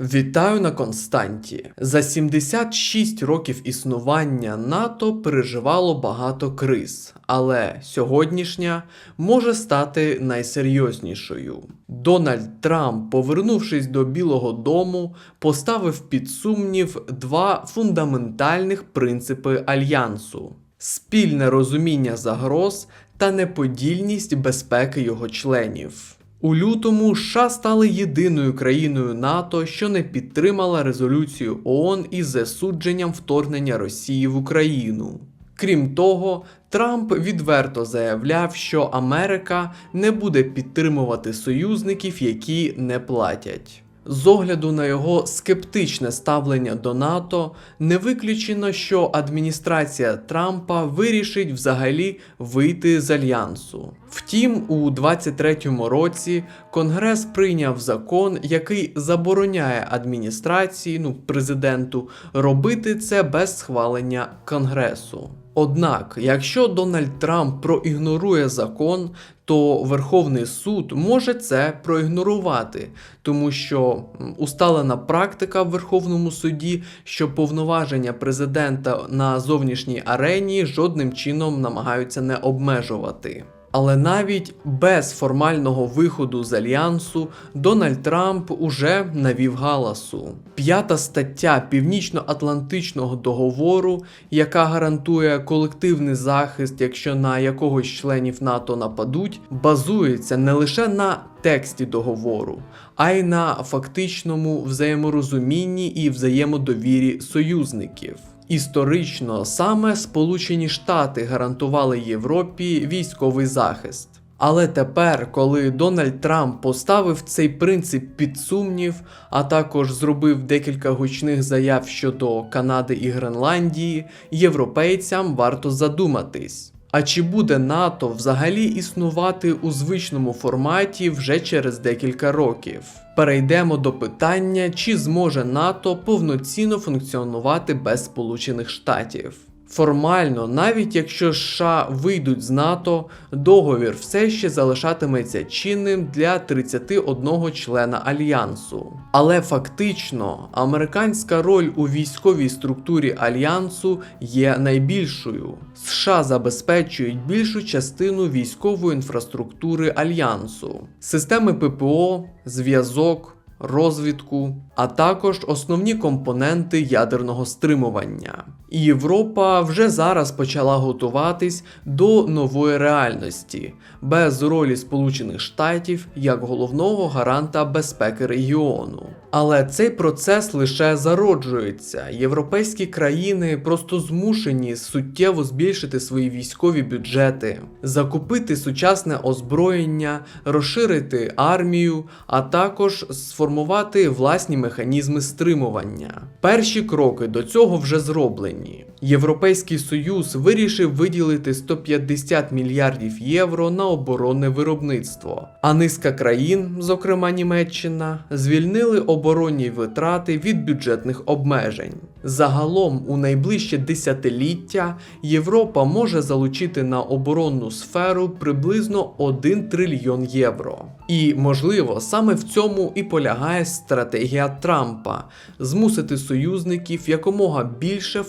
Вітаю на Константі. За 76 років існування НАТО переживало багато криз, але сьогоднішня може стати найсерйознішою. Дональд Трамп, повернувшись до Білого Дому, поставив під сумнів два фундаментальних принципи альянсу: спільне розуміння загроз та неподільність безпеки його членів. У лютому США стали єдиною країною НАТО, що не підтримала резолюцію ООН із засудженням вторгнення Росії в Україну. Крім того, Трамп відверто заявляв, що Америка не буде підтримувати союзників, які не платять. З огляду на його скептичне ставлення до НАТО, не виключено, що адміністрація Трампа вирішить взагалі вийти з альянсу. Втім, у 23-му році Конгрес прийняв закон, який забороняє адміністрації, ну президенту, робити це без схвалення Конгресу. Однак, якщо Дональд Трамп проігнорує закон, то Верховний суд може це проігнорувати, тому що усталена практика в Верховному суді, що повноваження президента на зовнішній арені жодним чином намагаються не обмежувати. Але навіть без формального виходу з альянсу Дональд Трамп уже навів галасу. П'ята стаття Північно-Атлантичного договору, яка гарантує колективний захист, якщо на якогось членів НАТО нападуть, базується не лише на тексті договору, а й на фактичному взаєморозумінні і взаємодовірі союзників. Історично саме Сполучені Штати гарантували Європі військовий захист. Але тепер, коли Дональд Трамп поставив цей принцип під сумнів, а також зробив декілька гучних заяв щодо Канади і Гренландії, європейцям варто задуматись. А чи буде НАТО взагалі існувати у звичному форматі вже через декілька років? Перейдемо до питання, чи зможе НАТО повноцінно функціонувати без Сполучених Штатів. Формально, навіть якщо США вийдуть з НАТО, договір все ще залишатиметься чинним для 31 члена альянсу. Але фактично, американська роль у військовій структурі альянсу є найбільшою. США забезпечують більшу частину військової інфраструктури альянсу, системи ППО, зв'язок. Розвідку, а також основні компоненти ядерного стримування. Європа вже зараз почала готуватись до нової реальності, без ролі Сполучених Штатів як головного гаранта безпеки регіону. Але цей процес лише зароджується. Європейські країни просто змушені суттєво збільшити свої військові бюджети, закупити сучасне озброєння, розширити армію, а також сформувати власні механізми стримування. Перші кроки до цього вже зроблені. Британії. Європейський Союз вирішив виділити 150 мільярдів євро на оборонне виробництво, а низка країн, зокрема Німеччина, звільнили оборонні витрати від бюджетних обмежень. Загалом у найближче десятиліття Європа може залучити на оборонну сферу приблизно 1 трильйон євро. І можливо саме в цьому і полягає стратегія Трампа змусити союзників якомога більше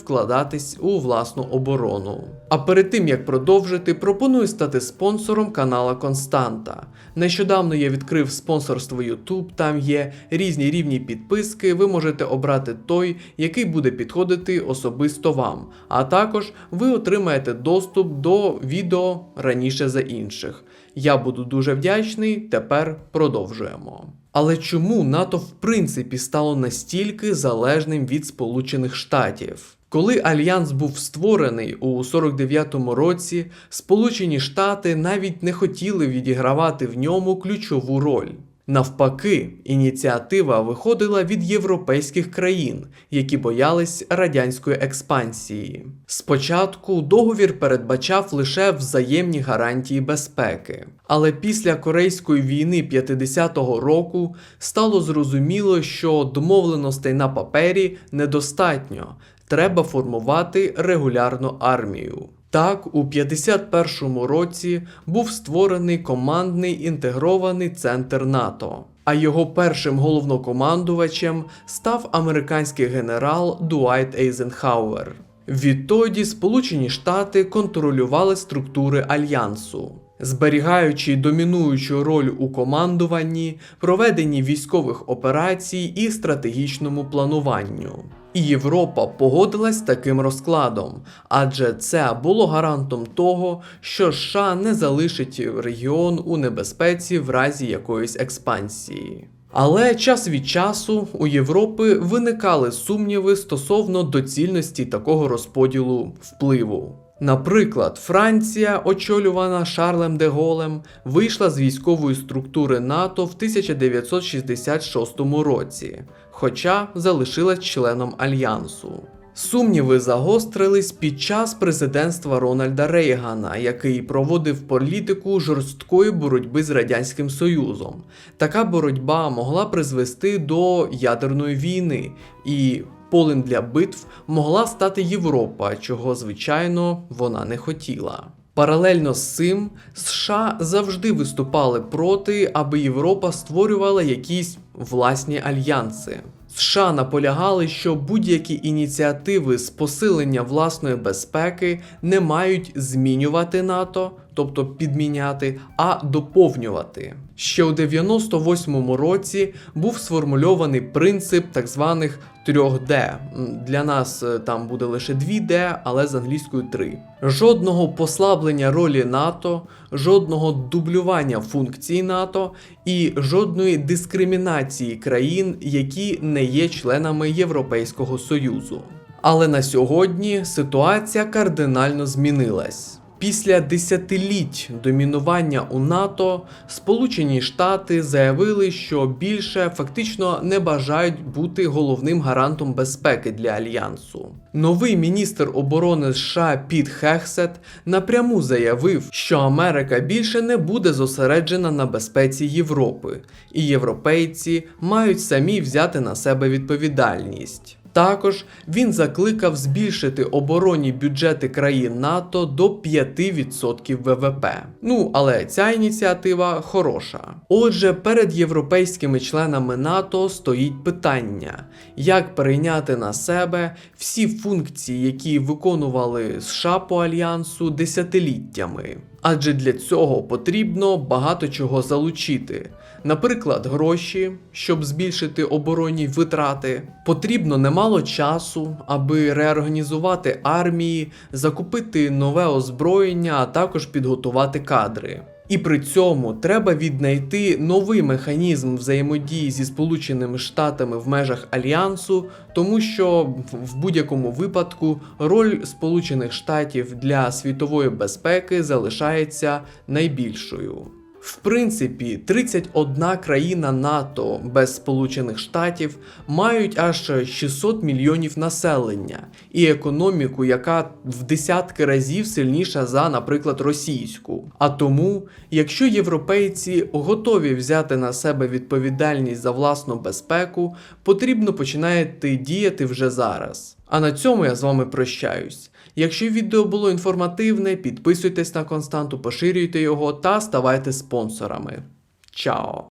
вкладатись у власну оборону. А перед тим як продовжити, пропоную стати спонсором канала Константа. Нещодавно я відкрив спонсорство YouTube, там є різні рівні підписки. Ви можете обрати той, який буде підходити особисто вам. А також ви отримаєте доступ до відео раніше за інших. Я буду дуже вдячний. Тепер продовжуємо. Але чому НАТО в принципі стало настільки залежним від Сполучених Штатів? Коли альянс був створений у 49-му році, Сполучені Штати навіть не хотіли відігравати в ньому ключову роль. Навпаки, ініціатива виходила від європейських країн, які боялись радянської експансії. Спочатку договір передбачав лише взаємні гарантії безпеки, але після Корейської війни 50-го року стало зрозуміло, що домовленостей на папері недостатньо. Треба формувати регулярну армію. Так, у 51-му році був створений командний інтегрований центр НАТО. а його першим головнокомандувачем став американський генерал Дуайт Ейзенхауер. Відтоді Сполучені Штати контролювали структури альянсу, зберігаючи домінуючу роль у командуванні, проведенні військових операцій і стратегічному плануванню. І Європа погодилась з таким розкладом, адже це було гарантом того, що США не залишить регіон у небезпеці в разі якоїсь експансії. Але час від часу у Європи виникали сумніви стосовно доцільності такого розподілу впливу. Наприклад, Франція, очолювана Шарлем де Голем, вийшла з військової структури НАТО в 1966 році, хоча залишилась членом альянсу. Сумніви загострились під час президентства Рональда Рейгана, який проводив політику жорсткої боротьби з Радянським Союзом. Така боротьба могла призвести до ядерної війни, і полем для битв могла стати Європа, чого звичайно вона не хотіла. Паралельно з цим США завжди виступали проти, аби Європа створювала якісь власні альянси. США наполягали, що будь-які ініціативи з посилення власної безпеки не мають змінювати НАТО, тобто підміняти, а доповнювати. Ще у 98-му році був сформульований принцип так званих 3D. Для нас е, там буде лише 2D, але з англійською 3. Жодного послаблення ролі НАТО, жодного дублювання функцій НАТО і жодної дискримінації країн, які не є членами Європейського Союзу. Але на сьогодні ситуація кардинально змінилась. Після десятиліть домінування у НАТО Сполучені Штати заявили, що більше фактично не бажають бути головним гарантом безпеки для альянсу. Новий міністр оборони США Піт Хехсет напряму заявив, що Америка більше не буде зосереджена на безпеці Європи, і європейці мають самі взяти на себе відповідальність. Також він закликав збільшити оборонні бюджети країн НАТО до 5% ВВП. Ну, але ця ініціатива хороша. Отже, перед європейськими членами НАТО стоїть питання, як перейняти на себе всі функції, які виконували США по альянсу десятиліттями. Адже для цього потрібно багато чого залучити. Наприклад, гроші, щоб збільшити оборонні витрати. Потрібно немало часу, аби реорганізувати армії, закупити нове озброєння, а також підготувати кадри. І при цьому треба віднайти новий механізм взаємодії зі Сполученими Штатами в межах альянсу, тому що в будь-якому випадку роль Сполучених Штатів для світової безпеки залишається найбільшою. В принципі, 31 країна НАТО без Сполучених Штатів мають аж 600 мільйонів населення і економіку, яка в десятки разів сильніша за, наприклад, російську. А тому, якщо європейці готові взяти на себе відповідальність за власну безпеку, потрібно починати діяти вже зараз. А на цьому я з вами прощаюсь. Якщо відео було інформативне, підписуйтесь на константу, поширюйте його та ставайте спонсорами. Чао!